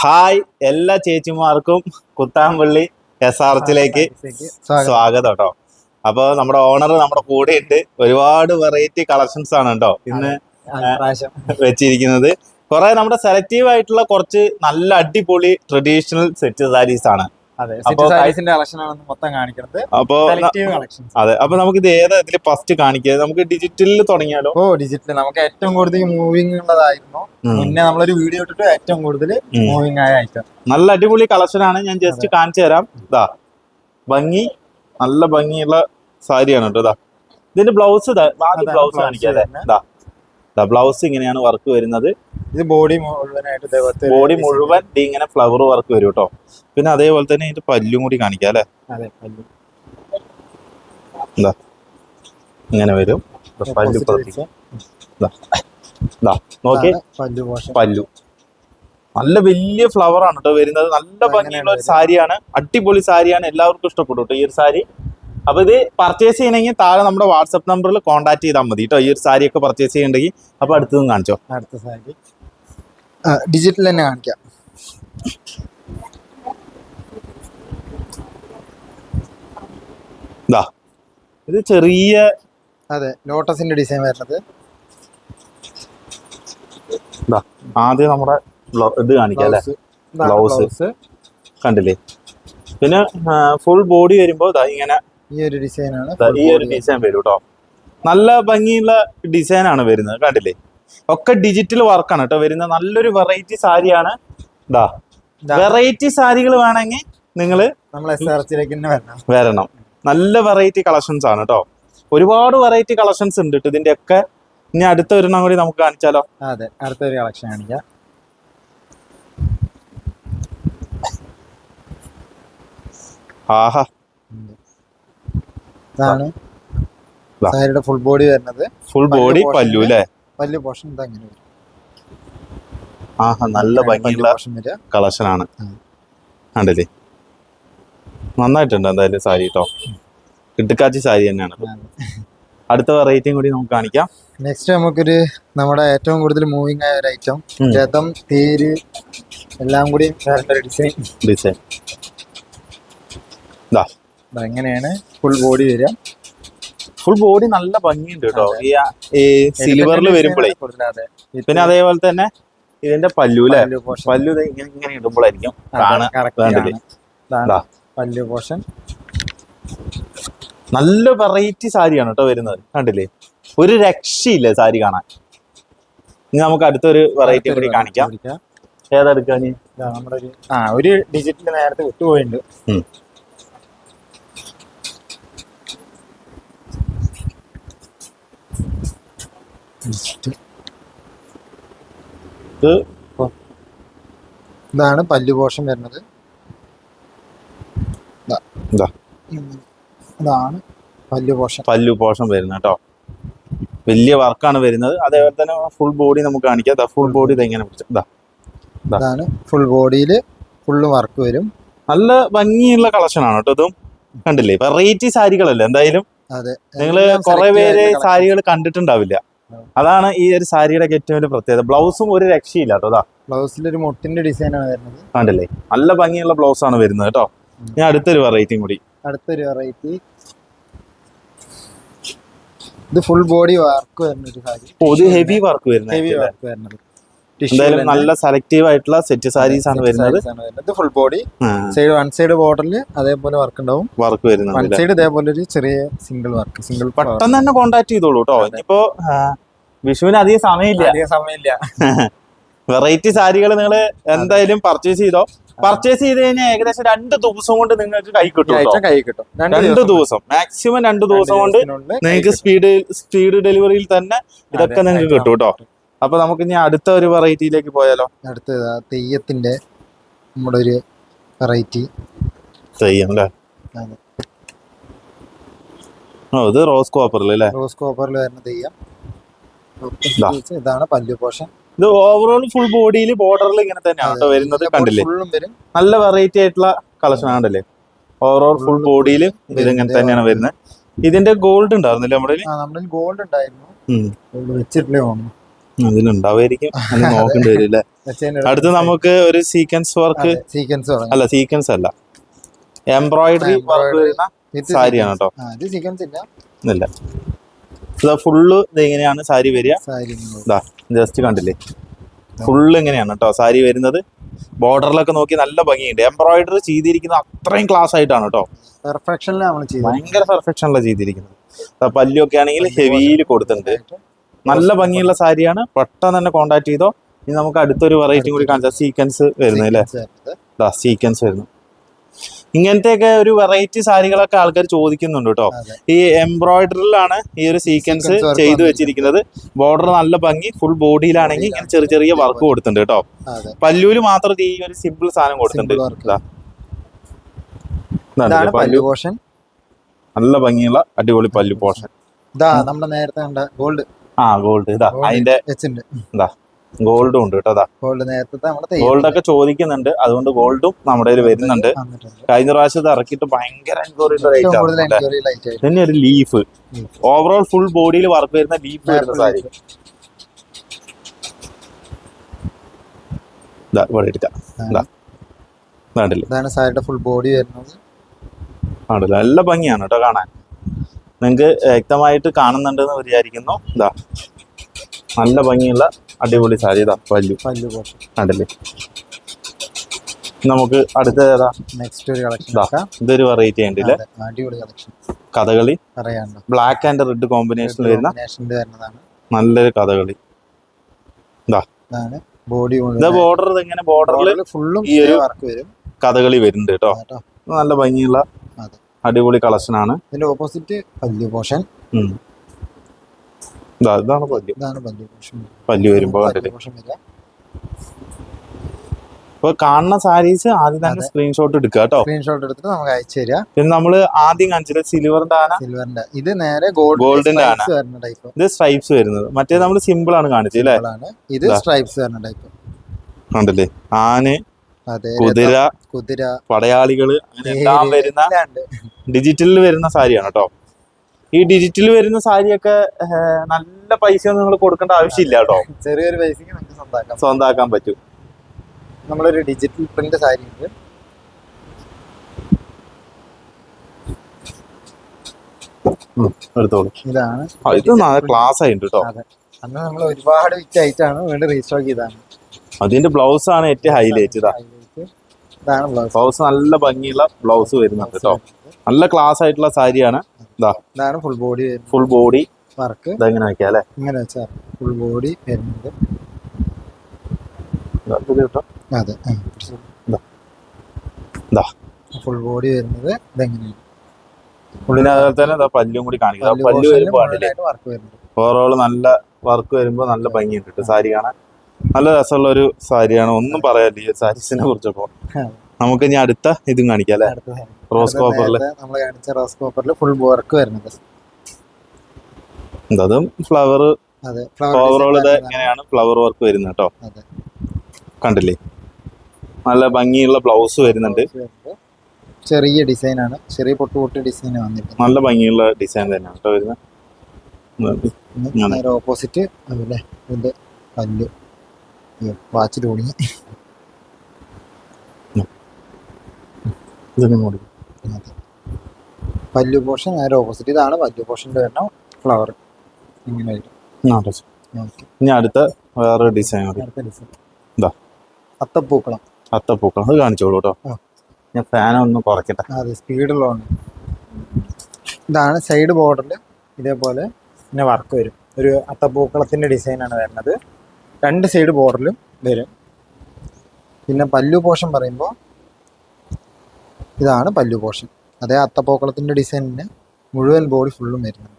Hi എല്ലാ ചേച്ചിമാർക്കും Kuthampully S R എച്ചിലേക്ക് സ്വാഗതം. കേട്ടോ അപ്പൊ നമ്മുടെ ഓണർ നമ്മുടെ കൂടെ ഉണ്ട്. ഒരുപാട് വെറൈറ്റി കളക്ഷൻസ് ആണ് കേട്ടോ ഇന്ന് വെച്ചിരിക്കുന്നത്. കുറെ നമ്മുടെ സെലക്റ്റീവ് ആയിട്ടുള്ള കുറച്ച് നല്ല അടിപൊളി ട്രഡീഷണൽ സെറ്റ് സാരീസ് ആണ്. അപ്പൊ അതെ അപ്പൊ നമുക്ക് ഇത് ഏതാ ഇതിൽ ഫസ്റ്റ് കാണിക്കുക? നമുക്ക് ഡിജിറ്റലിൽ തുടങ്ങിയാലോ? ഓ ഡിജിറ്റൽ നമുക്ക് ഏറ്റവും കൂടുതൽ മൂവിങ് ഉള്ളതായിരുന്നു. മുന്നേ നമ്മളൊരു വീഡിയോ ഇട്ടിട്ട് ഏറ്റവും കൂടുതൽ. മൂവിങ് ആയ ഐറ്റം നല്ല അടിപൊളി കളക്ഷൻ ആണ്. ഞാൻ ജസ്റ്റ് കാണിച്ചു തരാം. ഇതാ ഭംഗി നല്ല ഭംഗിയുള്ള സാരിയാണ് കേട്ടോ. ഇതാ ഇതിന്റെ ബ്ലൗസ് ബ്ലൗസ് കാണിക്കാതെ ഇതാ ബ്ലൗസ് ഇങ്ങനെയാണ് വർക്ക് വരുന്നത്. ഇത് ബോഡി മുഴുവനായിട്ട് ബോഡി മുഴുവൻ ഇങ്ങനെ ഫ്ലവർ വർക്ക് വരും കേട്ടോ. പിന്നെ അതേപോലെ തന്നെ ഇതിന്റെ പല്ലും കൂടി കാണിക്കാം അല്ലെ. എന്താ ഇങ്ങനെ വരും. പല്ലു നോക്കി. പല്ലു പല്ലു. നല്ല വലിയ ഫ്ലവർ ആണ് കേട്ടോ വരുന്നത്. നല്ല ഭംഗിയുള്ള ഒരു. സാരിയാണ്. അടിപൊളി സാരിയാണ്. എല്ലാവർക്കും ഇഷ്ടപ്പെടും കേട്ടോ ഈ ഒരു സാരി. അപ്പൊ ഇത് പർച്ചേസ് ചെയ്യണമെങ്കിൽ താഴെ നമ്മുടെ വാട്സപ്പ് നമ്പറിൽ കോൺടാക്ട് ചെയ്താൽ മതി കേട്ടോ ഈ ഒരു സാരി ഒക്കെ പർച്ചേസ് ചെയ്യണമെങ്കിൽ അപ്പൊ അടുത്തതും കാണിച്ചോ. അടുത്ത സാരി ഡിജിറ്റൽ തന്നെ കാണിക്കാം. ഇതാ ഇത് ചെറിയ അതെ ലോട്ടസിന്റെ ഡിസൈൻ വരുന്നത്. ഇതാ ആദ്യം നമ്മുടെ ഇത് കാണിക്കാം അല്ലേ? ബ്ലൗസ്. കണ്ടില്ലേ? പിന്നെ ഫുൾ ബോഡി വരുമ്പോ ദാ ഇങ്ങനെ ഈ ഒരു ഡിസൈൻ ആണ് ഈ ഒരു ഡിസൈൻ വരും കേട്ടോ നല്ല ഭംഗിയുള്ള ഡിസൈൻ ആണ് വരുന്നത്. കണ്ടില്ലേ? ഒക്കെ ഡിജിറ്റൽ വർക്കാണ് കേട്ടോ. വരുന്നത് നല്ലൊരു വെറൈറ്റി സാരിയാണ്. ഇതാ. വെറൈറ്റി സാരികൾ വേണമെങ്കിൽ നിങ്ങൾ തന്നെ വരണം. വരണം. നല്ല വെറൈറ്റി കളക്ഷൻസ് ആണ് കേട്ടോ. ഒരുപാട് വെറൈറ്റി കളക്ഷൻസ് ഉണ്ട് കേട്ടോ ഇതിന്റെ ഒക്കെ ഇനി അടുത്ത ഒരെണ്ണം കൂടി നമുക്ക് കാണിച്ചാലോ? അതെ അടുത്തൊരു കളക്ഷൻ കാണിക്കാം. ആഹാ. ഇതാണ് സാരിയുടെ ഫുൾ ബോഡി വരുന്നത്. ഫുൾ ബോഡി പല്ലു അല്ലേ? വലിയ പോർഷൻ ഇത് അങ്ങനെ വരും. ആഹാ നല്ല പല്ലു ഭംഗിയുള്ള കളക്ഷനാണ് കണ്ടില്ലേ? നന്നായിട്ടുണ്ട് എന്തായാലും സാരി കേട്ടോ കിട്ടുക്കാച്ചി സാരി തന്നെയാണ് അടുത്ത വെറൈറ്റിയും കൂടി നമുക്ക് കാണിക്കാം. നെക്സ്റ്റ് നമുക്കൊരു നമ്മുടെ ഏറ്റവും കൂടുതൽ മൂവിങ് ആയ ഒരു ഐറ്റം. രഥം തേര് എല്ലാം കൂടി ഡിസൈൻ ഡിസൈൻ ഇതാ എങ്ങനെയാണ് ഫുൾ ബോഡി വരിക. ഫുൾ ബോഡി നല്ല ഭംഗിയുണ്ട് കേട്ടോ. ഈ സിൽവറിൽ വരുമ്പോഴേ പിന്നെ അതേപോലെ തന്നെ ഇതിന്റെ പല്ലു അല്ലേ പല്ലു ഇങ്ങനെ ഇങ്ങനെ ഇടുമ്പോഴായിരിക്കും. പല്ലു പോഷൻ നല്ല വെറൈറ്റി സാരിയാണ് കേട്ടോ വരുന്നത്. കണ്ടില്ലേ? ഒരു രക്ഷയില്ല സാരി കാണാൻ. ഇനി നമുക്ക് അടുത്തൊരു വെറൈറ്റി കൂടി കാണിക്കാം. ഏതെടുക്കാൻ ആ ഒരു ഡിജിറ്റിൽ നേരത്തെ വിട്ടുപോയിട്ടുണ്ട്. ഇത് ഇതാണ് പല്ലു പോഷം വരുന്നത്. ഇതാണ് പല്ലു പോർഷൻ പല്ലു പോഷൻ വരുന്നത് കേട്ടോ. വലിയ വർക്കാണ് വരുന്നത്. അതേപോലെ തന്നെ ഫുൾ ബോഡി നമുക്ക് കാണിക്കാം. ഫുൾ ബോഡി ഇതെങ്ങനെ. ഇതാണ് ഫുൾ ബോഡിയിൽ ഫുള്ള് വർക്ക് വരും. നല്ല ഭംഗിയുള്ള കളക്ഷൻ ആണ് കേട്ടോ ഇതും. കണ്ടില്ലേ? വെറൈറ്റി സാരികളല്ലേ എന്തായാലും? നിങ്ങൾ കൊറേ പേര് സാരികൾ കണ്ടിട്ടുണ്ടാവില്ല. അതാണ് ഈ ഒരു സാരിയുടെ ഏറ്റവും വലിയ പ്രത്യേകത. ബ്ലൗസും ഒരു രക്ഷയില്ല കേട്ടോ ബ്ലൗസിൽ ഒരു മുട്ടിന്റെ ഡിസൈൻ ആണ് വരുന്നത്. കണ്ടില്ലേ? നല്ല ഭംഗിയുള്ള ബ്ലൗസ് ആണ് വരുന്നത് കേട്ടോ. ഞാൻ അടുത്തൊരു വെറൈറ്റിയും കൂടി. അടുത്തൊരു വെറൈറ്റി ഇത് ഫുൾ ബോഡി വർക്ക് വരുന്ന ഒരു sari. Heavy work heavy work വരുന്നത്. എന്തായാലും നല്ല സെലക്റ്റീവ് ആയിട്ടുള്ള സെറ്റ് സാരീസ് ആണ് വരുന്നത്. ഇത് full body side one side ബോർഡറിൽ അതേപോലെ വർക്ക് ഉണ്ടാവും. വർക്ക് വൺ വരുന്നത് സൈഡ് ഇതേപോലെ ഒരു ചെറിയ സിംഗിൾ വർക്ക് സിംഗിൾ പെട്ടെന്ന് തന്നെ കോണ്ടാക്ട് ചെയ്തോളൂ കേട്ടോ ഇനിയിപ്പോ വിഷുവിന് അധികം സമയമില്ല. അധികം സമയമില്ല. വെറൈറ്റി സാരികൾ നിങ്ങൾ എന്തായാലും പർച്ചേസ് ചെയ്തോ? പർച്ചേസ് ചെയ്ത് കഴിഞ്ഞാൽ ഏകദേശം രണ്ട് ദിവസം കൊണ്ട് നിങ്ങൾക്ക് കൈ കേട്ടോ കൈ കിട്ടും. രണ്ട് ദിവസം മാക്സിമം രണ്ട് ദിവസം കൊണ്ട് നിങ്ങൾക്ക് സ്പീഡ് സ്പീഡ് ഡെലിവറിയിൽ തന്നെ ഇതൊക്കെ നിങ്ങൾക്ക് കിട്ടും കേട്ടോ അപ്പൊ നമുക്ക് ഇനി അടുത്ത ഒരു വെറൈറ്റിയിലേക്ക് പോയാലോ? അടുത്തത് തെയ്യത്തിന്റെ നമ്മുടെ ഒരു വെറൈറ്റി തെയ്യം അല്ലേ. ഓ ഇത് റോസ് കോപ്പറിൽ അല്ലേ റോസ് കോപ്പറിൽ വരുന്ന തെയ്യം. ഇതാണ് പല്ലു പോഷൻ. ഇത് ഓവറോൾ ഫുൾ ബോഡിയിൽ ബോർഡറിൽ ഇങ്ങനെ തന്നെയാണ് വരുന്നത് കണ്ടില്ലേ? നല്ല വെറൈറ്റി ആയിട്ടുള്ള കളക്ഷൻ കണ്ടില്ലേ? ഓവറോൾ ഫുൾ ബോഡിയിൽ ഇതിങ്ങനെ തന്നെയാണ് വരുന്നത്. ഇതിന്റെ ഗോൾഡ് ഉണ്ടായിരുന്നില്ലേ നമ്മുടെ ഗോൾഡ് ഉണ്ടായിരുന്നു. വെച്ചിട്ടില്ലേ തോന്നുന്നു. അതിലുണ്ടാവുമായിരിക്കും അത് നോക്കേണ്ടി വരും അല്ലേ അടുത്ത് നമുക്ക് ഒരു സീക്വൻസ് വർക്ക് സീക്വൻസ് അല്ല സീക്വൻസ് അല്ല. എംബ്രോയിഡറി വർക്ക് വരുന്ന സാരിയാണ് കേട്ടോ ഇത് സീക്വൻസ് ഇല്ല. ഇല്ല. ഇത് ഫുള്ള് ഇതെങ്ങനെയാണ് സാരി വരിക? ഇതാ ജസ്റ്റ് കണ്ടില്ലേ? ഫുള്ള് ഇങ്ങനെയാണ് കേട്ടോ സാരി വരുന്നത്. ബോർഡറിലൊക്കെ നോക്കി നല്ല ഭംഗിയുണ്ട്. എംബ്രോയിഡറി ചെയ്തിരിക്കുന്നത് അത്രയും ക്ലാസ് ആയിട്ടാണ് കേട്ടോ ഭയങ്കര പെർഫെക്ഷനിലാണ് ചെയ്തിരിക്കുന്നത്. പല്ലൊക്കെ ആണെങ്കിൽ ഹെവിയിൽ കൊടുത്തിട്ടുണ്ട്. നല്ല ഭംഗിയുള്ള സാരിയാണ്. പെട്ടെന്ന് തന്നെ കോണ്ടാക്ട് ചെയ്തോ. ഇനി നമുക്ക് അടുത്തൊരു വെറൈറ്റി കൂടി കാണിച്ചാൽ സീക്വൻസ് വരുന്നത്. അല്ലേ സീക്വൻസ് വരുന്നു. ഇങ്ങനത്തെയൊക്കെ ഒരു വെറൈറ്റി സാരികളൊക്കെ ആൾക്കാർ ചോദിക്കുന്നുണ്ട് കേട്ടോ. ഈ എംബ്രോയിഡറിലാണ് ഈ ഒരു സീക്വൻസ് ചെയ്തു വെച്ചിരിക്കുന്നത്. ബോർഡർ നല്ല ഭംഗി ഫുൾ ബോഡിയിലാണെങ്കിൽ ഇങ്ങനെ ചെറിയ ചെറിയ വർക്ക് കൊടുത്തിട്ടുണ്ട് കേട്ടോ. പല്ലൂൽ പല്ലൂര് മാത്രം ഈ ഒരു സിമ്പിൾ സാധനം കൊടുത്തിട്ടുണ്ട്. നല്ല ഭംഗിയുള്ള അടിപൊളി പല്ലു പോർഷൻ. ഇതാ നമ്മുടെ നേരത്തെ കണ്ട ഗോൾഡ് ആ ഗോൾഡ് ഇതാ അതിന്റെ ഗോൾഡും ഉണ്ട് കേട്ടോ ഗോൾഡ് നേരത്തെ ഗോൾഡ് ഒക്കെ ചോദിക്കുന്നുണ്ട് അതുകൊണ്ട് ഗോൾഡും നമ്മുടെ കയ്യിൽ വരുന്നുണ്ട്. കഴിഞ്ഞ പ്രാവശ്യം ഇത് ഇറക്കിയിട്ട് ഭയങ്കര എൻക്വയറി പിന്നെ ഒരു ലീഫ് ഓവറോൾ ഫുൾ ബോഡിയിൽ വർക്ക് വരുന്ന ലീഫ് വരുന്ന സാരി. ഇവിടെ എടുക്കാം. ഇതാണ് സാരിയുടെ ഫുൾ ബോഡി വരുന്നത്. ആണല്ലോ? നല്ല ഭംഗിയാണ് കേട്ടോ കാണാൻ. നിങ്ങൾക്ക് വ്യക്തമായിട്ട് കാണുന്നുണ്ടെന്ന് വിചാരിക്കുന്നു. ഇതാ നല്ല ഭംഗിയുള്ള അടിപൊളി സാരി ഇതാ പല്ലു. പല്ലു കണ്ടില്ലേ? നമുക്ക് അടുത്ത ഏതാ? നെക്സ്റ്റ് ഒരു കളക്ഷൻ ഇതാ ഇതൊരു വെറൈറ്റി ഉണ്ട് അടിപൊളി collection Kathakali. Black and red കോമ്പിനേഷനിൽ വരുന്ന നല്ലൊരു കഥകളി. ഇതാ ബോഡി ബോർഡർ ഇങ്ങനെ ബോർഡറിൽ ഫുള്ളും ഈ ഒരു- വർക്ക് വരും. കഥകളി വരുന്നുണ്ട് കേട്ടോ. നല്ല ഭംഗിയുള്ള. അടിപൊളി കളക്ഷൻ ആണ് ഇതിന്റെ ഓപ്പോസിറ്റ് പല്ലു പോഷൻ. ഇതാണ് പല്ലു. ഇതാണ് പല്ലു പല്ലു വരുമ്പോ ഇപ്പൊ കാണുന്ന സാരീസ് ആദ്യം തന്നെ സ്ക്രീൻഷോട്ട് എടുക്കുക കേട്ടോ. സ്ക്രീൻഷോട്ട് എടുത്തിട്ട് നമുക്ക് അയച്ചു തരിക. പിന്നെ നമ്മൾ ആദ്യം കാണിച്ചത് സിൽവറിന്റെ ആന സിൽവറിന്റെ ഇത് നേരെ ഗോൾഡ് ആണ്. ആന. ഇത് സ്ട്രൈപ്സ് വരുന്നത്. മറ്റേ നമ്മൾ സിമ്പിൾ ആണ് കാണിച്ചത് അല്ലേ ഇത് സ്ട്രൈപ്സ് വരുന്ന ടൈപ്പ് കണ്ടില്ലേ? ആന് കുതിര കുതിര. പടയാളികൾ അങ്ങനെ എല്ലാം വരുന്ന ഡിജിറ്റലിൽ വരുന്ന സാരിയാണ് കേട്ടോ ഈ ഡിജിറ്റലിൽ വരുന്ന സാരിയൊക്കെ നല്ല പൈസ ഒന്നും നിങ്ങൾ കൊടുക്കേണ്ട ആവശ്യമില്ല കേട്ടോ ചെറിയൊരു പൈസക്ക് നമുക്ക് സ്വന്തമാക്കാം സ്വന്തമാക്കാൻ പറ്റും. നമ്മളൊരു ഡിജിറ്റൽ പ്രിന്റ് സാരി ഉണ്ട്. എടുത്തോളൂ. ഇതാണ് ഇത് ക്ലാസ് ആയിട്ടുണ്ട് കേട്ടോ അന്ന് നമ്മൾ ഒരുപാട് വിറ്റായിട്ടാണ് വീണ്ടും റീസ്റ്റോക്ക് ചെയ്താണ് അതിന്റെ ബ്ലൗസ് ആണ് ഏറ്റവും ഹൈലൈറ്റ് ഇതാ. ബ്ലൗസ് നല്ല ഭംഗിയുള്ള ബ്ലൗസ് വരുന്നുണ്ട് കേട്ടോ നല്ല ക്ലാസ് ആയിട്ടുള്ള സാരിയാണ്. ഇതാ ഇതാണ് full body full body work ഇതെങ്ങനെ ആക്കിയാ അല്ലേ? ഇങ്ങനെ വെച്ചാൽ ഫുൾ ബോഡി വരുന്നത്. അതെ ഫുൾ ബോഡി വരുന്നത് ഇതെങ്ങനെയാണ് ഉള്ളിനകത്ത് തന്നെ ഇതാ പല്ലും കൂടി കാണിക്കുന്നത് പല്ല് വരുമ്പോൾ ഓവറോൾ നല്ല വർക്ക് വരുമ്പോൾ നല്ല ഭംഗിയുണ്ട് സാരി കാണാൻ. നല്ല രസമുള്ള ഒരു സാരിയാണ്. ഒന്നും പറയാനില്ല. ഈ സാരീസിനെ കുറിച്ചപ്പോ. നമുക്ക് ഇനി അടുത്ത ഇതും കാണിക്കാം അല്ലെ? റോസ് കോപ്പറിൽ. കോപ്പറിൽ നമ്മൾ കാണിച്ച റോസ് കോപ്പറിൽ ഫുൾ വർക്ക് വരുന്നത്. അതും ഫ്ലവർ ഓവറോൾ ഇത് എങ്ങനെയാണ്? ഇങ്ങനെയാണ് ഫ്ലവർ വർക്ക് വരുന്നത് കേട്ടോ കണ്ടില്ലേ? നല്ല ഭംഗിയുള്ള ബ്ലൗസ് വരുന്നുണ്ട്. ചെറിയ ഡിസൈൻ ആണ്. ചെറിയ പൊട്ടു പൊട്ട് ഡിസൈൻ വന്നിട്ടുണ്ട് നല്ല ഭംഗിയുള്ള ഡിസൈൻ തന്നെയാണ് കേട്ടോ വരുന്നത്. ഓപ്പോസിറ്റ് അതുപോലെ ഇതിന്റെ പല്ല്. വാച്ച് തുടങ്ങി ഇതൊന്നും കൂടി. പല്ലു പോഷൻ നേരെ ഓപ്പോസിറ്റ് ഇതാണ്. പല്ലു പോഷന്റെ എണ്ണം ഫ്ലവർ ഇങ്ങനെ ഇനി അടുത്ത വേറെ ഡിസൈൻ അത്തപ്പൂക്കളം ഇതാ. അത്തപ്പൂക്കളം. അത് കാണിച്ചോളൂ കേട്ടോ. ഞാൻ ഫാൻ ഒന്ന് കുറയ്ക്കട്ടെ. അതെ സ്പീഡുള്ളതാണ്. ഇതാണ് സൈഡ് ബോർഡറിൽ ഇതേപോലെ പിന്നെ വർക്ക് വരും. ഒരു അത്തപ്പൂക്കളത്തിന്റെ ഡിസൈനാണ് വരുന്നത്. രണ്ട് സൈഡ് ബോർഡറിലും വരും. പിന്നെ പല്ലു പോഷൻ പറയുമ്പോൾ ഇതാണ് പല്ലു പോഷൻ. അതേ അത്തപ്പോക്കളത്തിന്റെ ഡിസൈനിന് മുഴുവൻ ബോഡി ഫുള്ളും വരുന്നുണ്ട്.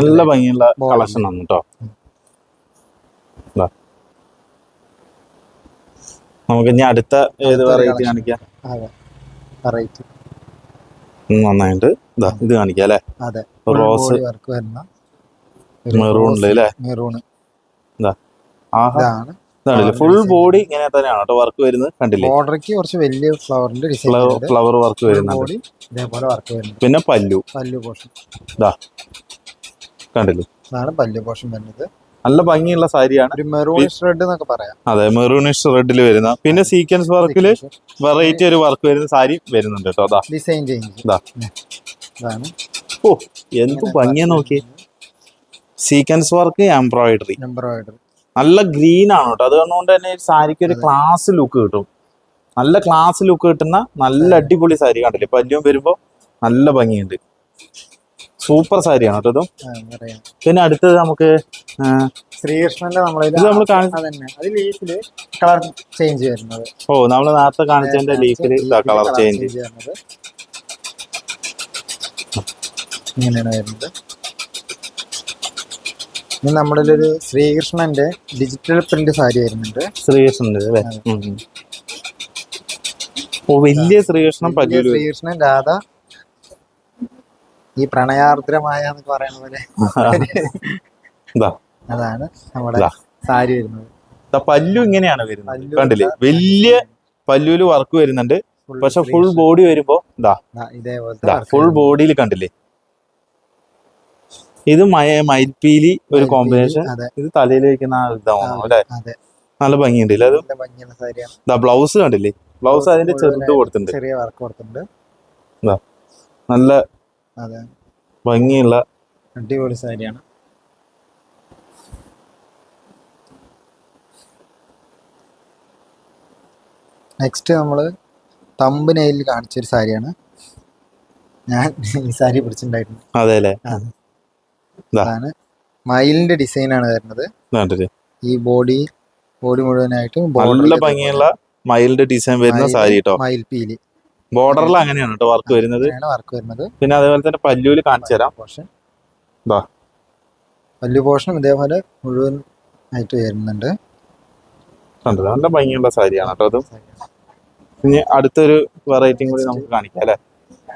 നല്ല ഭംഗിയുള്ള കളക്ഷൻ ആണ് കേട്ടോ ഇതാ. നമുക്ക് ഇനി അടുത്ത ഏത് വെറൈറ്റി. കാണിക്കാം? വെറൈറ്റി നന്നായിട്ട് ഇതാ ഇത് കാണിക്കാം അല്ലേ? അതെ. റോസ് വർക്ക് വരുന്ന മെറൂൺ മെറൂൺ ഇതാണല്ലേ ഫുൾ ബോഡി ഇങ്ങനെ തന്നെയാണ്? കേട്ടോ വർക്ക് വരുന്നത്? കണ്ടില്ലേ? ബോർഡർക്ക് കുറച്ച് വലിയ ഫ്ലവറിന്റെ ഫ്ലവർ വർക്ക് വരുന്നുണ്ട്. ഇതേപോലെ വർക്ക് വരുന്നു പിന്നെ പല്ലു. പല്ലു പോർഷൻ ഇതാ കണ്ടില്ലേ? ഇതാണ് പല്ലു പോർഷൻ വരുന്നത്. നല്ല ഭംഗിയുള്ള സാരിയാണ്. ഒരു മെറൂണിഷ് റെഡ് എന്നൊക്കെ പറയാം. അതെ മെറൂണിഷ് റെഡിൽ വരുന്ന. പിന്നെ സീക്വൻസ് വർക്കിൽ വെറൈറ്റി ഒരു വർക്ക് വരുന്ന സാരി വരുന്നുണ്ട് കേട്ടോ. അതാ ഡിസൈൻ ചേഞ്ച് ഓ എന്ത് ഭംഗിയാ നോക്കി സീക്വൻസ് വർക്ക് എംബ്രോയിഡറി എംബ്രോയിഡറി നല്ല ഗ്രീൻ ആണ് കേട്ടോ. അതുകൊണ്ട് തന്നെ ഈ സാരിക്ക് ഒരു ക്ലാസ് ലുക്ക് കിട്ടും. നല്ല ക്ലാസ് ലുക്ക് കിട്ടുന്ന നല്ല അടിപൊളി സാരി കണ്ടില്ലേ? പല്ലും വരുമ്പോ നല്ല ഭംഗിയുണ്ട്. സൂപ്പർ സാരിയാണ് കേട്ടോ ഇതും. പിന്നെ അടുത്തത് നമുക്ക് ശ്രീകൃഷ്ണന്റെ അത് കളർ ചേഞ്ച് വരുന്നത്. ഓ നമ്മൾ നേരത്തെ കാണിച്ചതിന്റെ ലീഫിൽ കളർ ചേഞ്ച് ഇങ്ങനെയാണ് വരുന്നത്. ഇനി നമ്മുടെ ഒരു ശ്രീകൃഷ്ണന്റെ ഡിജിറ്റൽ പ്രിന്റ് സാരി വരുന്നുണ്ട്. ശ്രീകൃഷ്ണന്റെ അല്ലേ. ഓ വലിയ ശ്രീകൃഷ്ണൻ ശ്രീകൃഷ്ണൻ രാധ. ഈ പ്രണയാർദ്രമായ എന്നൊക്കെ പറയുന്ന പോലെ. അതാണ് നമ്മുടെ സാരി വരുന്നത്. പല്ലു ഇങ്ങനെയാണ് വരുന്നത്. കണ്ടില്ലേ? വലിയ പല്ലുവിൽ വർക്ക് വരുന്നുണ്ട്. പക്ഷെ ഫുൾ ബോഡി വരുമ്പോ ഇതാ ദാ ഇതേപോലത്തെ work ഫുൾ ബോഡിയിൽ കണ്ടില്ലേ? ഇത് മയ മയിൽപ്പീലി ഒരു കോമ്പിനേഷൻ ഇത് തലയിൽ വെക്കുന്ന ഇതാവുന്നു അല്ലെ? നല്ല ഭംഗിയുണ്ട് അത്? ഇതാ ബ്ലൗസ് കണ്ടില്ലേ? ബ്ലൗസ് അതിന്റെ ചെറുത് കൊടുത്തിട്ടുണ്ട്. ചെറിയ വർക്ക് കൊടുത്തിട്ടുണ്ട്. നല്ല ഭംഗിയുള്ള അടിപൊളി സാരിയാണ്. നെക്സ്റ്റ് നമ്മൾ തമ്പ് നെയിൽ കാണിച്ചൊരു സാരിയാണ്. ഞാൻ ഈ സാരി പിടിച്ചിട്ടുണ്ടായിരുന്നു. അതെ അല്ലേ? അതാണ്. മയിലിന്റെ ഡിസൈൻ ആണ് വരുന്നത്. ഈ ബോഡി ബോഡി മുഴുവനായിട്ടും നല്ല ഭംഗിയുള്ള മയിലിന്റെ ഡിസൈൻ വരുന്ന സാരി കേട്ടോ മയിൽ പീലി. ബോർഡറിൽ അങ്ങനെയാണ് കേട്ടോ വർക്ക് വരുന്നത്. വർക്ക് വരുന്നത്. പിന്നെ അതേപോലെ തന്നെ പല്ലൂൽ കാണിച്ചു തരാം. പോർഷൻ പല്ലു പോർഷൻ പോർഷനും ഇതേപോലെ മുഴുവൻ ആയിട്ട് വരുന്നുണ്ട്. നല്ല ഭംഗിയുള്ള സാരിയാണ് കേട്ടോ അതും. ഇനി അടുത്തൊരു വെറൈറ്റിയും കൂടി നമുക്ക് കാണിക്കാം അല്ലേ?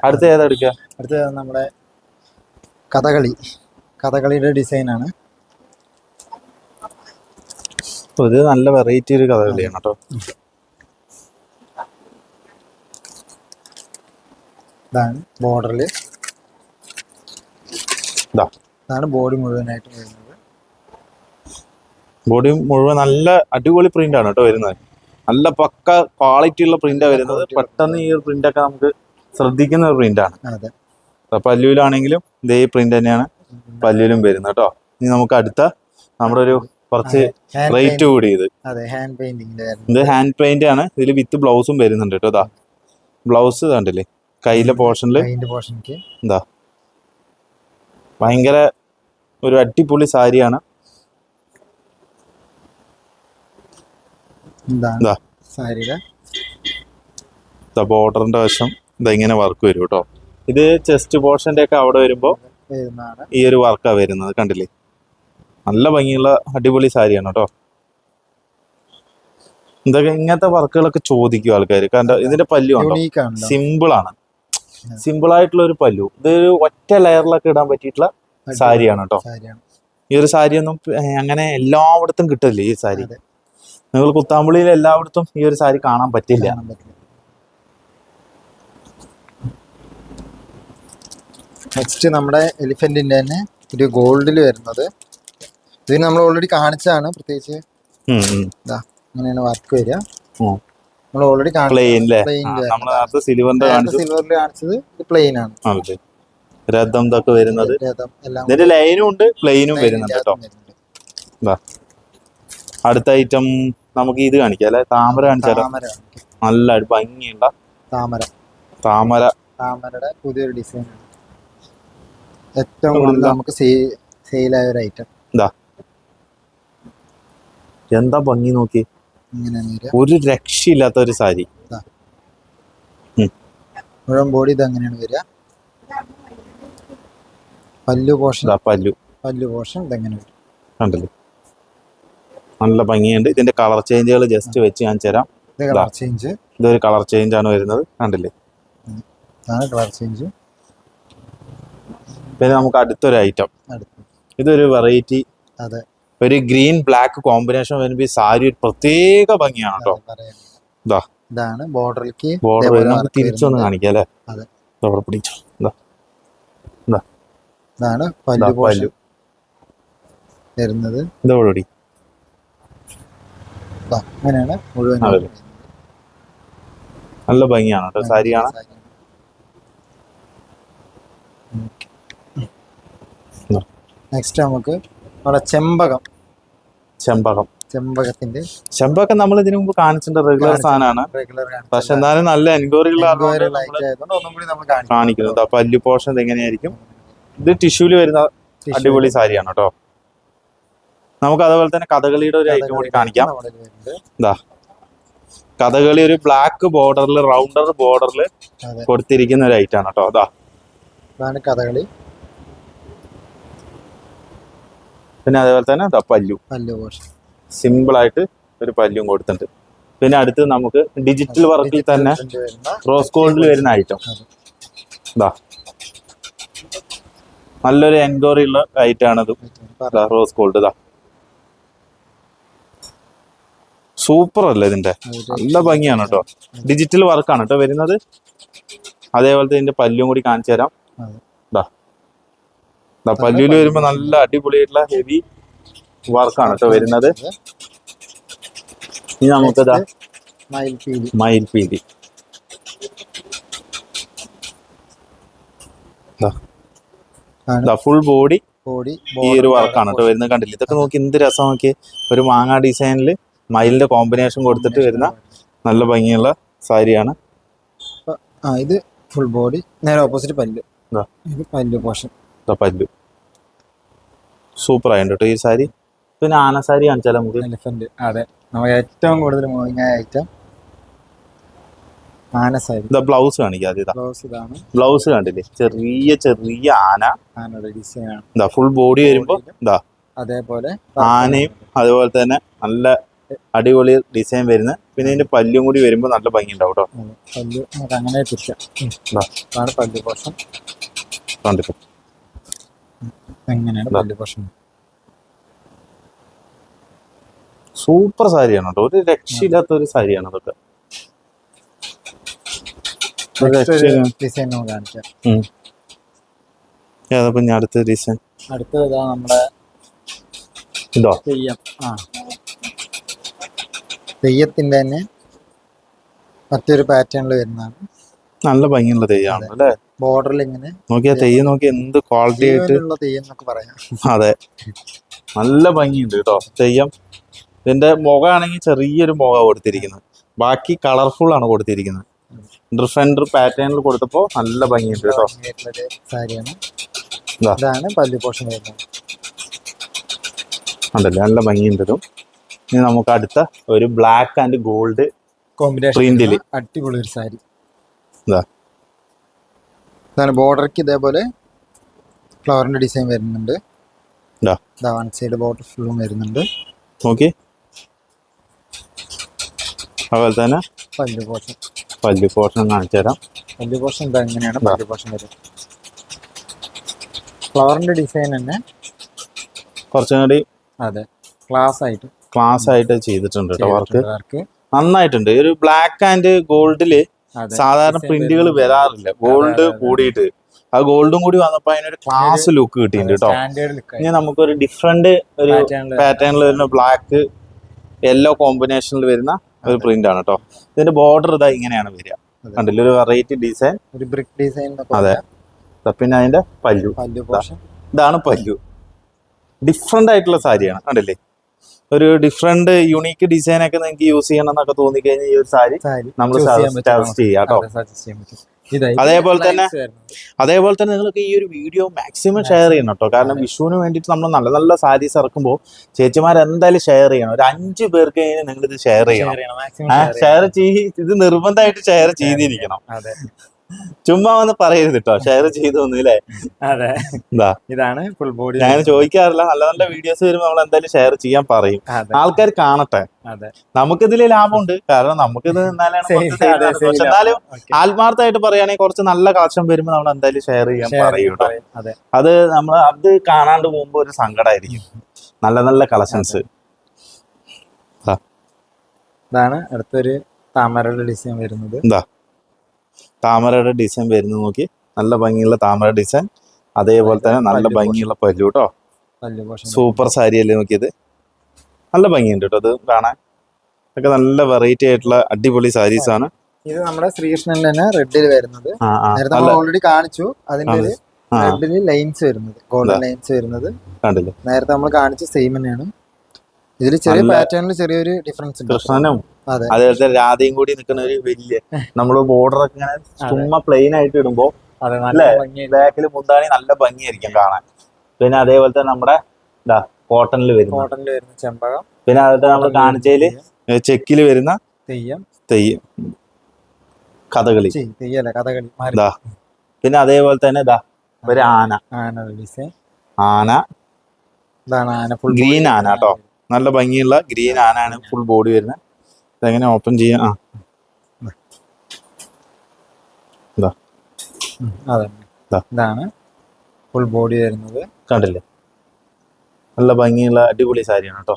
അടുത്ത ഏതാ എടുക്കുക? അടുത്ത നമ്മുടെ കഥകളി. കഥകളിയുടെ ഡിസൈനാണ്. ആണ് ഇത് നല്ല വെറൈറ്റി ഒരു കഥകളിയാണ് കേട്ടോ ഇതാണ് ബോർഡറിൽ ഇതാ ഇതാണ് ബോഡി മുഴുവനായിട്ട് വരുന്നത്. ബോഡി മുഴുവൻ നല്ല അടിപൊളി പ്രിന്റ് ആണ് കേട്ടോ വരുന്നത്. നല്ല പക്ക ക്വാളിറ്റി ഉള്ള പ്രിന്റാണ് വരുന്നത്. പെട്ടെന്ന് ഈ ഒരു പ്രിന്റ് ഒക്കെ നമുക്ക് ശ്രദ്ധിക്കുന്ന ഒരു പ്രിന്റ് ആണ്. പല്ലുവിലാണെങ്കിലും ഇതേ പ്രിന്റ് തന്നെയാണ്. പല്ലുവിലും വരുന്നത് കേട്ടോ. ഇനി നമുക്ക് അടുത്ത നമ്മുടെ ഒരു കുറച്ച് റേറ്റ് കൂടി ഇത്. ഇത് ഹാൻഡ് പെയിന്റ് ആണ്. ഇതിൽ വിത്ത് ബ്ലൗസും വരുന്നുണ്ട് കേട്ടോ ഇതാ ബ്ലൗസ് കണ്ടില്ലേ? കയ്യിലെ പോർഷനിൽ എന്താ ഭയങ്കര ഒരു അടിപൊളി സാരിയാണ്. ബോർഡറിന്റെ വശം ഇതെങ്ങനെ വർക്ക് വരും കേട്ടോ. ഇത് ചെസ്റ്റ് പോർഷന്റെ ഒക്കെ അവിടെ വരുമ്പോൾ ഈ ഒരു വർക്കാ വരുന്നത് കണ്ടില്ലേ? നല്ല ഭംഗിയുള്ള അടിപൊളി സാരിയാണ് കേട്ടോ ഇതൊക്കെ ഇങ്ങനത്തെ വർക്കുകളൊക്കെ ചോദിക്കും ആൾക്കാർ കാരണം ഇതിന്റെ പല്ലു സിമ്പിൾ ആണ് സിമ്പിൾ ആയിട്ടുള്ള ഒരു പല്ലു. ഇതൊരു ഒറ്റ ലെയറിലൊക്കെ ഇടാൻ പറ്റിയിട്ടുള്ള സാരിയാണ് കേട്ടോ ഈ ഒരു സാരി ഒന്നും അങ്ങനെ എല്ലായിടത്തും കിട്ടില്ല ഈ സാരി. നിങ്ങൾ കുത്താമ്പുള്ളിയിൽ എല്ലായിടത്തും ഈ ഒരു സാരി കാണാൻ പറ്റില്ല കാണാൻ പറ്റില്ല നെക്സ്റ്റ് നമ്മുടെ എലിഫന്റിന്റെ തന്നെ ഒരു ഗോൾഡിൽ വരുന്നത്. ഇത് നമ്മൾ ഓൾറെഡി കാണിച്ചതാണ്. പ്രത്യേകിച്ച് ഇതാ ഇങ്ങനെയാണ് വർക്ക് വരിക. നമ്മൾ ഓൾറെഡി പ്ലെയിൻ അല്ലേ നമ്മൾ നേരത്തെ സിലിവറിന്റെ കാണിച്ചു. സിൽവറിൽ കാണിച്ചത് പ്ലെയിൻ ആണ്. രഥം ഇതൊക്കെ വരുന്നത്. ഇതിന്റെ ലൈനും ഉണ്ട് പ്ലെയിനും വരുന്നുണ്ട് കേട്ടോ. അടുത്ത ഐറ്റം നമുക്ക് ഇത് കാണിക്കാം അല്ലെ? താമര കാണിച്ചാലോ? നല്ല ഭംഗിയുള്ള താമര. താമര. താമരയുടെ പുതിയൊരു ഡിസൈൻ ആണ്. ഏറ്റവും കൂടുതൽ നമുക്ക് സെയിലായ ഒരു ഐറ്റം എന്താ എന്താ ഭംഗി നോക്കി? ഒരു രക്ഷയില്ലാത്ത ഒരു സാരി. മുഴുവൻ ബോഡി ഇത് അങ്ങനെയാണ് വരിക. പല്ലു പോഷൻ പല്ലു. പല്ലു പോഷൻ ഇതെങ്ങനെ വരും കണ്ടില്ലേ? നല്ല ഭംഗിയുണ്ട്. ഇതിന്റെ കളർ ചേഞ്ചുകൾ ജസ്റ്റ് വെച്ച് ഞാൻ തരാം. കളർ ചേഞ്ച് ഇതൊരു കളർ ചേഞ്ച് ആണ് വരുന്നത്. കണ്ടില്ലേ? കളർ ചേഞ്ച് പിന്നെ നമുക്ക് അടുത്തൊരു ഐറ്റം ഇതൊരു വെറൈറ്റി അതെ. ഒരു ഗ്രീൻ ബ്ലാക്ക് കോമ്പിനേഷൻ വരുമ്പോൾ സാരി ഒരു പ്രത്യേക ഭംഗിയാണ് കേട്ടോ ഇതാ ഇതാണ് ബോർഡറിലേക്ക് ബോർഡർ നമുക്ക് തിരിച്ചൊന്ന് കാണിക്കാം അല്ലേ. അവിടെ പിടിച്ചോ. ഇതാ ഇതാണ് ഇതാ പല്ലു വരുന്നത്. ഇതോടുകൂടി അങ്ങനെയാണ് മുഴുവൻ നല്ല ഭംഗിയാണ് കേട്ടോ സാരി കാണാൻ. നെക്സ്റ്റ് നമുക്ക് നമ്മുടെ ചെമ്പകം. ചെമ്പകം. ചെമ്പകത്തിന്റെ ചെമ്പകം നമ്മൾ ഇതിനു മുമ്പ് കാണിച്ചിട്ടുണ്ട്. റെഗുലർ സാധനമാണ്. പക്ഷെ എന്നാലും നല്ല എൻക്വയറികൾ കാണിക്കുന്നത്. അപ്പൊ അല്ലു പോർഷൻ ഇത് എങ്ങനെയായിരിക്കും? ഇത് ടിഷ്യൂൽ വരുന്ന അടിപൊളി സാരിയാണ് കേട്ടോ. നമുക്ക് അതുപോലെ തന്നെ കഥകളിയുടെ ഒരു ഐറ്റം കൂടി കാണിക്കാം. എന്താ ഇതാ കഥകളി ഒരു ബ്ലാക്ക് ബോർഡറിൽ റൗണ്ടർ ബോർഡറിൽ കൊടുത്തിരിക്കുന്ന ഒരു ഐറ്റം ആണ് കേട്ടോ. അതാ കഥകളി. പിന്നെ അതേപോലെ തന്നെ പല്ലു. പല്ല് പോർഷൻ ആയിട്ട് ഒരു പല്ലും കൊടുത്തിട്ടുണ്ട്. പിന്നെ അടുത്ത് നമുക്ക് ഡിജിറ്റൽ വർക്കിൽ തന്നെ റോസ് ഗോൾഡിൽ വരുന്ന ഐറ്റം. ഇതാ നല്ലൊരു എൻക്വയറി ഉള്ള ഐറ്റം ആണ് ഇത് റോസ് ഗോൾഡ് ഇതാ സൂപ്പർ അല്ലേ ഇതിന്റെ? നല്ല ഭംഗിയാണ് കേട്ടോ. ഡിജിറ്റൽ വർക്കാണ് കേട്ടോ വരുന്നത്. അതേപോലത്തെ ഇതിന്റെ പല്ലും കൂടി കാണിച്ചു തരാം. പല്ലുവിൽ വരുമ്പോ നല്ല അടിപൊളിയായിട്ടുള്ള ഹെവി വർക്കാണ് കേട്ടോ വരുന്നത്. ഇനി നമുക്ക് ഇതാ മയിൽപീലി. ഫുൾ ബോഡി ഈ ഒരു വർക്കാണ് കേട്ടോ വരുന്നത് കണ്ടില്ല? ഇതൊക്കെ നോക്കി എന്ത് രസം നോക്കി ഒരു മാങ്ങ ഡിസൈനിൽ മയിലിന്റെ കോമ്പിനേഷൻ കൊടുത്തിട്ട് വരുന്ന നല്ല ഭംഗിയുള്ള സാരിയാണ്. ഇത് ഫുൾ ബോഡി നേരെ ഓപ്പോസിറ്റ് പല്ല്. പല്ലു പോഷൻ പല്ലു. സൂപ്പർ ആയിട്ടുണ്ട് കേട്ടോ ഈ സാരി. പിന്നെ ആന സാരി കാണിച്ചാലോ നമുക്ക്? എലിഫന്റ് അതെ. നമുക്ക് ഏറ്റവും കൂടുതൽ മൂവിങ് ആയ ഐറ്റം ആന സാരി. ഇതാ ബ്ലൗസ് കാണിക്കാം അത് ഇതാ. ബ്ലൗസ് ഇതാണ്. ബ്ലൗസ് കണ്ടില്ലേ? ചെറിയ ചെറിയ ആന. ആനയുടെ ഡിസൈൻ ആണ്. ഇതാ ഫുൾ ബോഡി വരുമ്പോ ഇതാ. അതേപോലെ ആനയും അതുപോലെ തന്നെ നല്ല അടിപൊളി ഡിസൈൻ വരുന്ന പിന്നെ ഇതിന്റെ പല്ലും കൂടി വരുമ്പോ നല്ല ഭംഗി ഉണ്ടാവും കേട്ടോ പല്ല് നമുക്ക് അങ്ങനെ തിരിക്കാം. പല്ല് പോഷം കണ്ടിട്ടോ. എങ്ങനെയാണ്. പല്ല് പോർഷൻ സൂപ്പർ സാരിയാണ് കേട്ടോ. ഒരു രക്ഷയില്ലാത്ത ഒരു സാരിയാണ് അതൊക്കെ. ഏതാ പിന്നെ അടുത്ത ഡിസൈൻ. അടുത്തത് നമ്മുടെ ഇതോ? തെയ്യം. ആ. തെയ്യത്തിന്റെ തന്നെ മറ്റൊരു പാറ്റേണിൽ വരുന്നതാണ്. നല്ല ഭംഗിയുള്ള തെയ്യാണ് അല്ലേ? ബോർഡറിൽ ഇങ്ങനെ നോക്കിയാ തെയ്യം നോക്കി എന്ത് ക്വാളിറ്റി ആയിട്ട് ജീവനുള്ള തെയ്യം എന്നൊക്കെ പറയാം. അതെ. നല്ല ഭംഗിയുണ്ട് കേട്ടോ. തെയ്യം. ഇതിന്റെ മുഖമാണെങ്കിൽ ചെറിയൊരു മുഖ കൊടുത്തിരിക്കുന്നത്. ബാക്കി കളർഫുൾ ആണ് കൊടുത്തിരിക്കുന്നത്. ഡിഫറെന്റ് പാറ്റേണിൽ കൊടുത്തപ്പോ നല്ല ഭംഗിയുണ്ട് കേട്ടോ. അതല്ലേ സാരിയാണ്. ഇതാണ് പല്ല് പോഷൻ വരുന്നത്. ഉണ്ടല്ലേ? നല്ല ഭംഗിയുണ്ട് ഇതും. ഇനി നമുക്ക് അടുത്ത ഒരു ബ്ലാക്ക് ആൻഡ് ഗോൾഡ് കോമ്പിനേഷൻ പ്രിന്റിൽ അടിപൊളി ഒരു സാരി. ഇതാ ഇതാണ് ബോർഡർക്ക് ഇതേപോലെ ഫ്ലവറിന്റെ ഡിസൈൻ വരുന്നുണ്ട്. വൺ സൈഡ് ബോർഡർ ഫുള്ളും വരുന്നുണ്ട്. നോക്കി. അതുപോലെ തന്നെ പല്ലു പോർഷൻ പല്ലു പോർഷൻ കാണിച്ചു തരാം. പല്ലു പോർഷൻ ഇതാ എങ്ങനെയാണ് പല്ലു പോർഷൻ വരുന്നത് ഫ്ലവറിന്റെ ഡിസൈൻ തന്നെ. കുറച്ചും കൂടി അതെ. ക്ലാസ് ആയിട്ട്. ക്ലാസ് ആയിട്ട് ചെയ്തിട്ടുണ്ട് കേട്ടോ വർക്ക് നന്നായിട്ടുണ്ട്. ഒരു ബ്ലാക്ക് ആൻഡ് ഗോൾഡിൽ സാധാരണ പ്രിന്റുകൾ വരാറില്ല. ഗോൾഡ് കൂടിയിട്ട്. ആ ഗോൾഡും കൂടി വന്നപ്പോ അതിനൊരു ക്ലാസ് ലുക്ക് കിട്ടിയിട്ടുണ്ട് കേട്ടോ ഇനി നമുക്കൊരു ഡിഫറെന്റ് ഒരു പാറ്റേണിൽ വരുന്ന ബ്ലാക്ക് യെല്ലോ കോമ്പിനേഷനിൽ വരുന്ന ഒരു പ്രിന്റ് ആണ് കേട്ടോ ഇതിന്റെ ബോർഡർ ഇതാ ഇങ്ങനെയാണ് വരിക. കണ്ടില്ല? ഒരു വെറൈറ്റി ഡിസൈൻ ഒരു ബ്രിക്ക് ഡിസൈൻ അതെ. പിന്നെ അതിന്റെ പല്ലു. പല്ലു ഇതാണ് പല്ലു. ഡിഫറെന്റ് ആയിട്ടുള്ള സാരിയാണ്. കണ്ടില്ലേ? ഒരു ഡിഫറെന്റ് യുണീക്ക് ഡിസൈൻ ഒക്കെ നിങ്ങൾക്ക് യൂസ് ചെയ്യണം എന്നൊക്കെ തോന്നിക്കഴിഞ്ഞാൽ ഈ ഒരു സാരി നമ്മൾ സജസ്റ്റ് ചെയ്യാം കേട്ടോ. അതേപോലെ തന്നെ അതേപോലെ തന്നെ നിങ്ങൾക്ക് ഈ ഒരു വീഡിയോ മാക്സിമം ഷെയർ ചെയ്യണം കേട്ടോ. കാരണം വിഷുവിന് വേണ്ടിയിട്ട് നമ്മൾ നല്ല നല്ല സാരീസ് ഇറക്കുമ്പോൾ ചേച്ചിമാർ എന്തായാലും ഷെയർ ചെയ്യണം. ഒരു അഞ്ചു പേർക്ക് നിങ്ങൾ ഇത് ഷെയർ ചെയ്യണം. ഷെയർ ചെയ്ത് ഇത് നിർബന്ധമായിട്ട് ഷെയർ ചെയ്തിരിക്കണം. അതെ. ചുമ്മാ വന്ന് പറയരുത് കേട്ടോ ഷെയർ ചെയ്തു അല്ലേ അതെ. എന്താ? ഇതാണ് ഫുൾ ബോഡി ഞാൻ ചോദിക്കാറില്ല. നല്ല നല്ല വീഡിയോസ് വരുമ്പോൾ നമ്മൾ എന്തായാലും ഷെയർ ചെയ്യാൻ പറയും. ആൾക്കാർ കാണട്ടെ. നമുക്കിതിൽ ലാഭമുണ്ട്. കാരണം നമുക്കിത് എന്നാലും ആത്മാർത്ഥമായിട്ട് പറയുകയാണെങ്കിൽ കുറച്ച് നല്ല കാശം വരുമ്പോൾ നമ്മൾ എന്തായാലും ഷെയർ ചെയ്യാൻ പറയും കേട്ടോ അത്. നമ്മൾ അത് കാണാണ്ട് പോകുമ്പോൾ ഒരു സങ്കടമായിരിക്കും നല്ല നല്ല കളക്ഷൻസ്. ഇതാണ് അടുത്തൊരു താമരയുടെ ഡിസൈൻ വരുന്നത്. എന്താ? താമരയുടെ ഡിസൈൻ വരുന്നത് നോക്കി. നല്ല ഭംഗിയുള്ള താമര ഡിസൈൻ അതേപോലെ തന്നെ നല്ല ഭംഗിയുള്ള പല്ലു കേട്ടോ. സൂപ്പർ സാരി അല്ലേ നോക്കിയത്. നല്ല ഭംഗിയുണ്ട് കേട്ടോ അത് കാണാൻ. ഒക്കെ നല്ല വെറൈറ്റി ആയിട്ടുള്ള അടിപൊളി സാരീസ് ആണ്. ഇത് നമ്മുടെ ശ്രീകൃഷ്ണൻ തന്നെ റെഡിൽ വരുന്നത്. നമ്മൾ ഓൾറെഡി കാണിച്ചു. അതിന്റെ റെഡിൽ ലൈൻസ് വരുന്നത്. ഗോൾഡൻ ലൈൻസ് വരുന്നത്. കണ്ടില്ലേ? നേരത്തെ നമ്മൾ കാണിച്ച സെയിം തന്നെയാണ്. ഇതിൽ ചെറിയ പാറ്റേണിൽ ചെറിയൊരു ഡിഫറൻസ് ഉണ്ട്. കൃഷ്ണനും അതെ. അതേപോലത്തെ രാധയും കൂടി നിൽക്കുന്ന ഒരു വലിയ നമ്മൾ ബോർഡർ ഒക്കെ ഇങ്ങനെ ചുമ്മാ പ്ലെയിൻ ആയിട്ട് ഇടുമ്പോ ബാക്കിൽ മുന്താണി നല്ല ഭംഗിയായിരിക്കും കാണാൻ. പിന്നെ അതേപോലത്തെ നമ്മുടെ ഇതാ കോട്ടണിൽ വരുന്ന. കോട്ടണിൽ വരുന്ന ചെമ്പകം. പിന്നെ അതേപോലെ നമ്മൾ കാണിച്ചതിൽ ചെക്കിൽ വരുന്ന തെയ്യം. തെയ്യം. കഥകളി. തെയ്യല്ല കഥകളി. ഇതാ പിന്നെ അതേപോലെ തന്നെ ഇതാ ഒരു ആന. ആന. ആന ഇതാണ് ആന ഫുൾ ഗ്രീൻ ആന കേട്ടോ. നല്ല ഭംഗിയുള്ള ഗ്രീൻ ആനയാണ് ഫുൾ ബോഡി വരുന്നത്. ഇതെങ്ങനെ ഓപ്പൺ ചെയ്യാം? ആ. ഇതാ. അതെ. ഇതാണ് ഫുൾ ബോഡി വരുന്നത്. കണ്ടില്ലേ? നല്ല ഭംഗിയുള്ള അടിപൊളി സാരിയാണ് കേട്ടോ.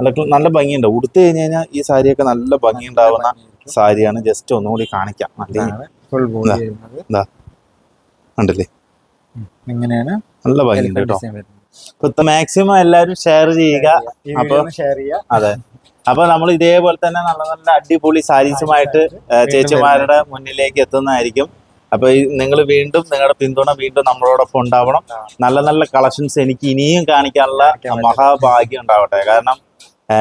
നല്ല നല്ല ഭംഗിയുണ്ട്. ഉടുത്തു കഴിഞ്ഞ് കഴിഞ്ഞാൽ ഈ സാരിയൊക്കെ നല്ല ഭംഗി ഉണ്ടാവുന്ന സാരിയാണ്. ജസ്റ്റ് ഒന്നുകൂടി കാണിക്കാം. നല്ല കണ്ടില്ലേ? എങ്ങനെയാണ്? നല്ല ഭംഗിയുണ്ട് കേട്ടോ. ഇപ്പൊ മാക്സിമം എല്ലാവരും ഷെയർ ചെയ്യുക. അപ്പൊ- ഷെയർ ചെയ്യുക. അതെ. അപ്പൊ നമ്മൾ ഇതേപോലെ തന്നെ നല്ല നല്ല അടിപൊളി സാരീസുമായിട്ട് ചേച്ചിമാരുടെ മുന്നിലേക്ക് എത്തുന്നതായിരിക്കും. അപ്പൊ നിങ്ങൾ വീണ്ടും നിങ്ങളുടെ പിന്തുണ വീണ്ടും നമ്മളോടൊപ്പം ഉണ്ടാവണം. നല്ല നല്ല കളക്ഷൻസ് എനിക്ക് ഇനിയും കാണിക്കാനുള്ള മഹാഭാഗ്യം ഉണ്ടാവട്ടെ. കാരണം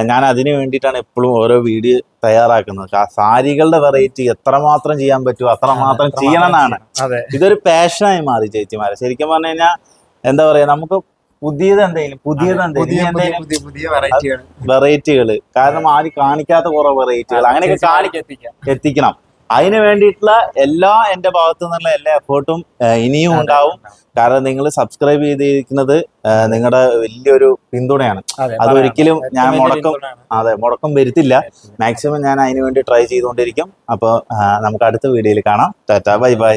ഞാൻ അതിന് വേണ്ടിയിട്ടാണ് എപ്പോഴും ഓരോ വീഡിയോ തയ്യാറാക്കുന്നത്. ആ സാരികളുടെ വെറൈറ്റി എത്രമാത്രം ചെയ്യാൻ പറ്റുമോ അത്രമാത്രം ചെയ്യണം എന്നാണ് അതെ. ഇതൊരു പാഷനായി മാറി ചേച്ചിമാരെ. ശരിക്കും പറഞ്ഞു കഴിഞ്ഞാൽ എന്താ പറയാ നമുക്ക് പുതിയത് എന്തെങ്കിലും പുതിയത് പുതിയ എന്തെങ്കിലും പുതിയ വെറൈറ്റികൾ വെറൈറ്റികൾ കാരണം ആരും കാണിക്കാത്ത കുറെ വെറൈറ്റികൾ അങ്ങനെയൊക്കെ കാണിക്കാം എത്തിക്കാം എത്തിക്കണം. അതിന് വേണ്ടിയിട്ടുള്ള എല്ലാ എന്റെ ഭാഗത്തു നിന്നുള്ള എല്ലാ എഫേർട്ടും ഇനിയും ഉണ്ടാവും. കാരണം നിങ്ങൾ സബ്സ്ക്രൈബ് ചെയ്തിരിക്കുന്നത് നിങ്ങളുടെ വലിയൊരു പിന്തുണയാണ്. അതെ അതൊരിക്കലും ഞാൻ മുടക്കം അതെ മുടക്കം വരുത്തില്ല. മാക്സിമം ഞാൻ അതിന് വേണ്ടി ട്രൈ ചെയ്തുകൊണ്ടിരിക്കും. അപ്പോൾ നമുക്ക് അടുത്ത വീഡിയോയിൽ കാണാം. Tata bye bye.